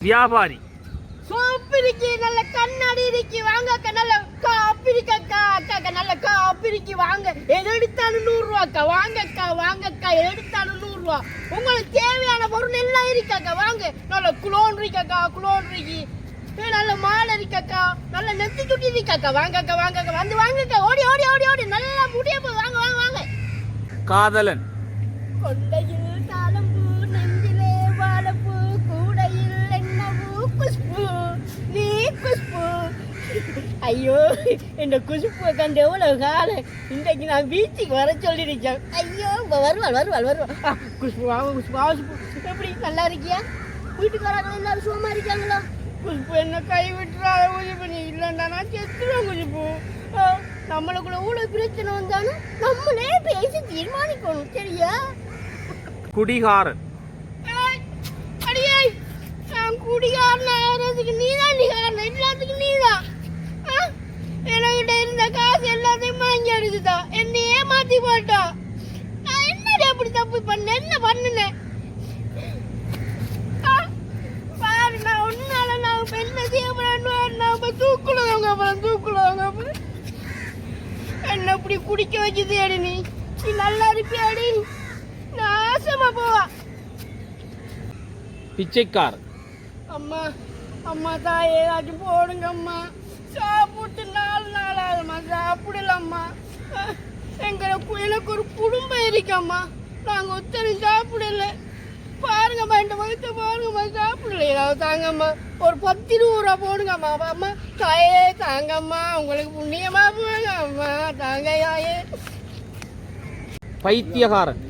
வியாபாரி. சோப்பு இருக்கு நல்ல கண்ணாடி இருக்கு வாங்க நல்ல காப்பி இருக்கு அக்கா அக்கா நல்ல காப்பி இருக்கு வாங்க. எது எடுத்தாலும் நூறு ரூபா அக்கா வாங்க அக்கா வாங்க அக்கா எது எடுத்தாலும் நூறு ரூபா உங்களுக்கு தேவையான பொருள் எல்லாம் இருக்கு அக்கா வாங்க. நல்ல குளோன் இருக்கு அக்கா குளோன் இருக்கு நல்ல மாலை இருக்கு அக்கா நல்ல நெத்தி சுட்டி இருக்கு அக்கா வாங்க அக்கா வாங்க அக்கா வந்து வாங்க அக்கா ஓடி ஓடி ஓடி ஓடி நல்லா முடிய போய் வாங்க வாங்க வாங்க. காதலன். கொண்டையில் ஐயோ இந்த குஷ்பு கண்டு எவ்வளவு காலம் இன்றைக்கு நான் பீச்சுக்கு வர சொல்லியிருக்கேன் ஐயோ வ- வருவாள் வருவாள் வருவாள். குஷ்பு வா குஷ்பு எப்படி நல்லா இருக்கியா? வீட்டுக்கு வராங்க எல்லாரும் சும்மா இருக்காங்களா? குஷ்பு என்ன கை விட்டுறாத குஷ்பு நீ இல்லைண்டா நான் செத்துருவேன் குஷ்பு ஆ, நம்மளுக்குள்ள இவ்வளவு பிரச்சனை வந்தாலும் நம்மளே பேசி தீர்மானிக்கணும் சரியா? குடிகாரன். அடியே நான் குடிகாரன் ஆகிறதுக்கு நீதான் ஏமாத்தி போட்டா நான் என்னடி அப்படி தப்பு பண்ணேன்? என்ன பண்ணுனேன்? பாரு நான் உன்னால நான் செய்ய போறேன்னு நான் இப்ப தூக்குலவங்க அப்புறம் அப்புறம் என்ன இப்படி குடிக்க வச்சுது அடி நீ? நீ நல்லா இருப்பியாடி நாசமா போவா. பிச்சைக்காரன் அம்மா அம்மா தாயே ஏதாச்சும் போடுங்க அம்மா சாப்பிட்டு நாலு நாள் ஆகுமா சாப்பிடலம்மா. எனக்கு ஒரு குடும்பம் இருக்கம்மா நாங்கள் ஒத்தனை சாப்பிடல. பாருங்கம்மா இந்த வகுத்த பாருங்கம்மா சாப்பிடல. ஏதாவது தாங்கம்மா ஒரு பத்து இருபது ரூபா போடுங்கம்மா அம்மா தாயே தாங்கம்மா உங்களுக்கு புண்ணியமாக போங்க அம்மா. தாங்க யாயே பைத்தியக்காரன்